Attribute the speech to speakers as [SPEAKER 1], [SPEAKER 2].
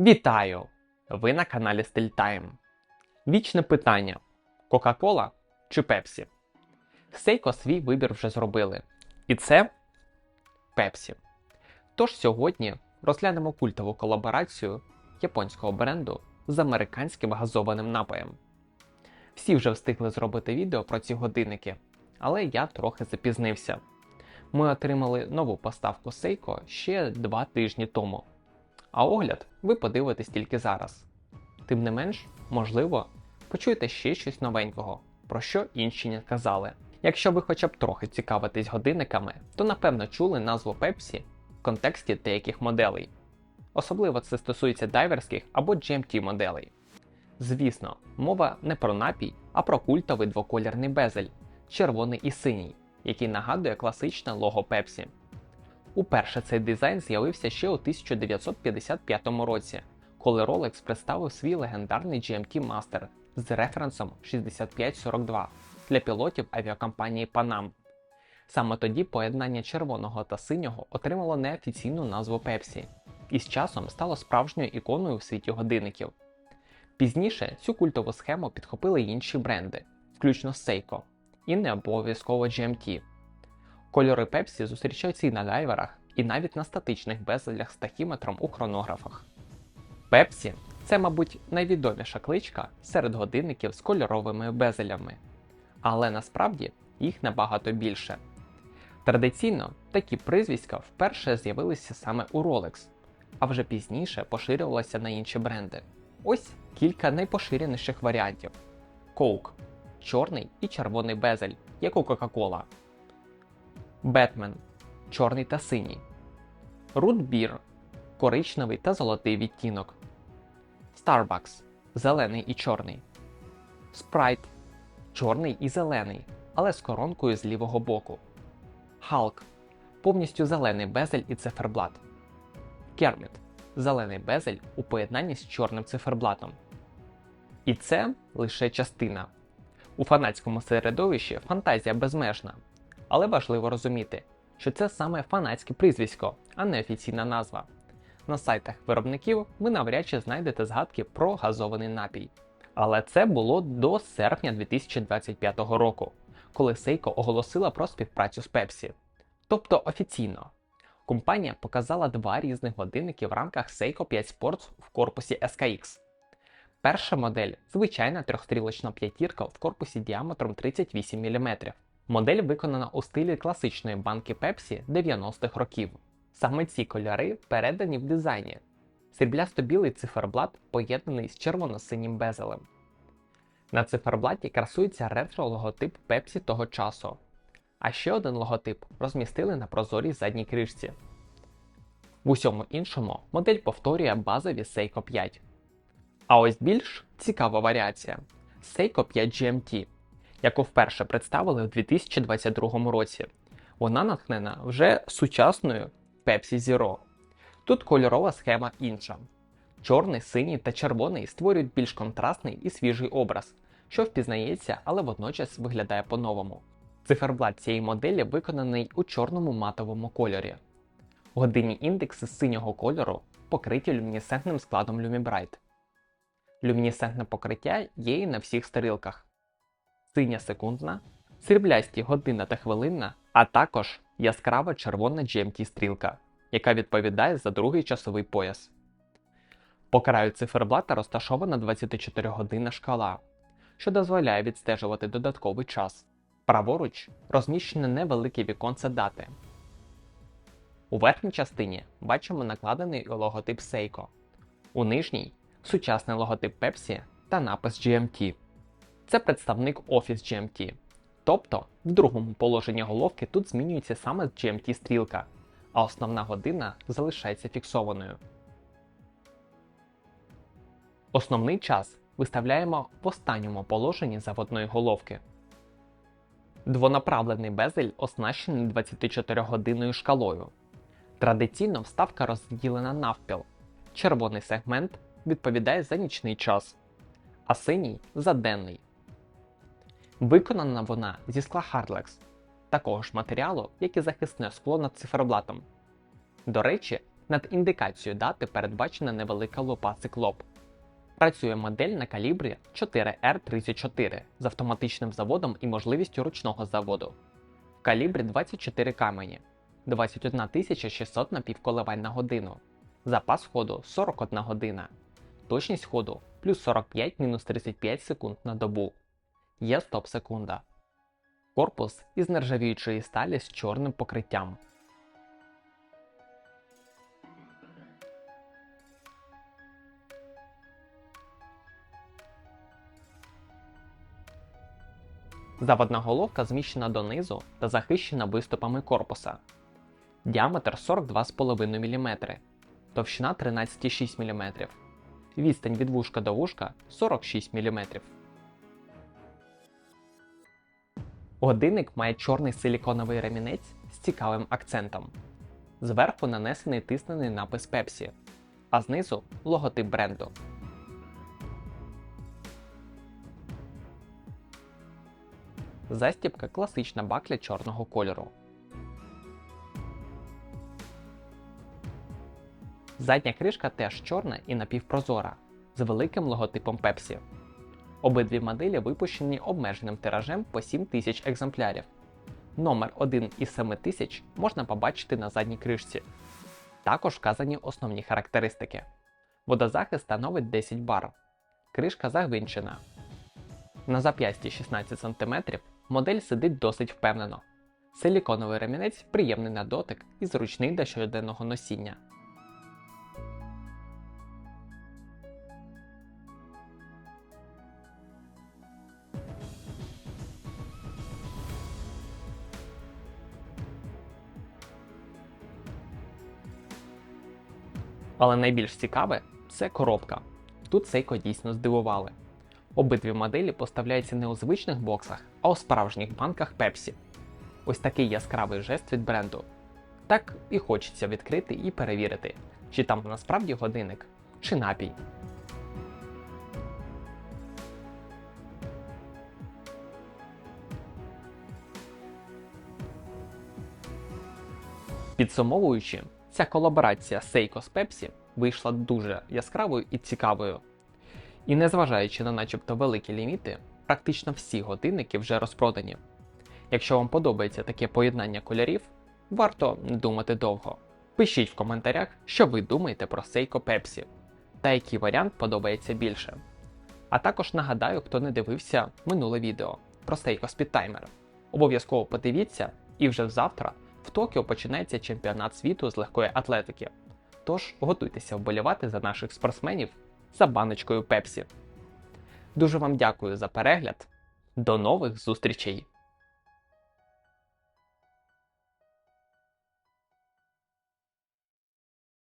[SPEAKER 1] Вітаю! Ви на каналі StillTime. Вічне питання: Кока-Кола чи Пепсі? Сейко свій вибір вже зробили. І це Пепсі. Тож сьогодні розглянемо культову колаборацію японського бренду з американським газованим напоєм. Всі вже встигли зробити відео про ці годинники, але я трохи запізнився. Ми отримали нову поставку Seiko ще два тижні тому. А огляд ви подивитесь тільки зараз. Тим не менш, можливо, почуєте ще щось новенького, про що інші не казали. Якщо ви хоча б трохи цікавитесь годинниками, то напевно чули назву Pepsi в контексті деяких моделей. Особливо це стосується дайверських або GMT моделей. Звісно, мова не про напій, а про культовий двоколірний безель, червоний і синій, який нагадує класичне лого Pepsi. Уперше цей дизайн з'явився ще у 1955 році, коли Rolex представив свій легендарний GMT Master з референсом 6542 для пілотів авіакомпанії Panam. Саме тоді поєднання червоного та синього отримало неофіційну назву Pepsi і з часом стало справжньою іконою в світі годинників. Пізніше цю культову схему підхопили інші бренди, включно Seiko, і не обов'язково GMT. Кольори Pepsi зустрічаються і на дайверах, і навіть на статичних безелях з тахіметром у хронографах. Pepsi – це, мабуть, найвідоміша кличка серед годинників з кольоровими безелями, але насправді їх набагато більше. Традиційно такі прізвиська вперше з'явилися саме у Rolex, а вже пізніше поширювалися на інші бренди. Ось кілька найпоширеніших варіантів: Coke – чорний і червоний безель, як у Coca-Cola. Бетмен чорний та синій. Beer коричневий та золотий відтінок. Starbucks зелений і чорний. Sprite чорний і зелений, але з коронкою з лівого боку. Hulk повністю зелений безель і циферблат. Kermit зелений безель у поєднанні з чорним циферблатом. І це лише частина. У фанатському середовищі фантазія безмежна. Але важливо розуміти, що це саме фанатське прізвисько, а не офіційна назва. На сайтах виробників ви навряд чи знайдете згадки про газований напій. Але це було до серпня 2025 року, коли Seiko оголосила про співпрацю з Pepsi. Тобто офіційно. Компанія показала два різних годинники в рамках Seiko 5 Sports в корпусі SKX. Перша модель звичайна трьохстрілочна п'ятірка в корпусі діаметром 38 мм. Модель виконана у стилі класичної банки Pepsi 90-х років. Саме ці кольори передані в дизайні. Сріблясто-білий циферблат поєднаний з червоно-синім безелем. На циферблаті красується ретро-логотип Pepsi того часу. А ще один логотип розмістили на прозорій задній кришці. В усьому іншому модель повторює базові Seiko 5. А ось більш цікава варіація Seiko 5 GMT яку вперше представили у 2022 році. Вона натхнена вже сучасною Pepsi Zero. Тут кольорова схема інша. Чорний, синій та червоний створюють більш контрастний і свіжий образ, що впізнається, але водночас виглядає по-новому. Циферблат цієї моделі виконаний у чорному матовому кольорі. Годинні індекси синього кольору покриті люмінесцентним складом Lumibright. Люмінесцентне покриття є і на всіх стрілках синя секундна, сріблясті година та хвилинна, а також яскрава червона GMT стрілка, яка відповідає за другий часовий пояс. По краю циферблата розташована 24 годинна шкала, що дозволяє відстежувати додатковий час. Праворуч розміщене невелике віконце дати. У верхній частині бачимо накладений логотип Seiko, у нижній сучасний логотип Pepsi та напис GMT. Це представник Office GMT. Тобто, в другому положенні головки тут змінюється саме GMT стрілка, а основна година залишається фіксованою. Основний час виставляємо в останньому положенні заводної головки. Двонаправлений безель оснащений 24 годинною шкалою. Традиційно вставка розділена навпіл. Червоний сегмент відповідає за нічний час, а синій за денний. Виконана вона зі скла Hardlex, такого ж матеріалу, як і захисне скло над циферблатом. До речі, Над індикацією дати передбачена невелика лупа циклоп. Працює модель на калібрі 4R34 з автоматичним заводом і можливістю ручного заводу. В калібрі 24 камені, 21 600 напівколивань на годину, запас ходу 41 година, точність ходу плюс 45-35 секунд на добу. Є стоп-секунда. Корпус із нержавіючої сталі з чорним покриттям. Заводна головка зміщена донизу та захищена виступами корпуса. Діаметр 42,5 мм, товщина 13,6 мм. Відстань від вушка до вушка 46 мм. Годинник має чорний силіконовий ремінець з цікавим акцентом. Зверху нанесений тиснений напис Pepsi, а знизу логотип бренду. Застібка класична бакля чорного кольору. Задня кришка теж чорна і напівпрозора з великим логотипом Pepsi. Обидві моделі випущені обмеженим тиражем по 7 тисяч екземплярів. Номер 1 із 7 тисяч можна побачити на задній кришці. Також вказані основні характеристики. Водозахист становить 10 бар. Кришка загвинчена. На зап'ясті 16 см модель сидить досить впевнено. Силіконовий ремінець приємний на дотик і зручний для щоденного носіння. Але найбільш цікаве це коробка. Тут Seiko дійсно здивували. Обидві моделі поставляються не у звичних боксах, а у справжніх банках Pepsi. Ось такий яскравий жест від бренду. Так і хочеться відкрити і перевірити, чи там насправді годинник, чи напій. Підсумовуючи, ця колаборація Seiko з Pepsi вийшла дуже яскравою і цікавою. І незважаючи на начебто великі ліміти, практично всі годинники вже розпродані. Якщо вам подобається таке поєднання кольорів, варто не думати довго. Пишіть в коментарях, що ви думаєте про Seiko Pepsi та який варіант подобається більше. А також нагадаю, хто не дивився минуле відео про Seiko Speedtimer. Обов'язково подивіться, і вже завтра в Токіо починається чемпіонат світу з легкої атлетики. Тож готуйтеся вболівати за наших спортсменів за баночкою Пепсі. Дуже вам дякую за перегляд. До нових зустрічей!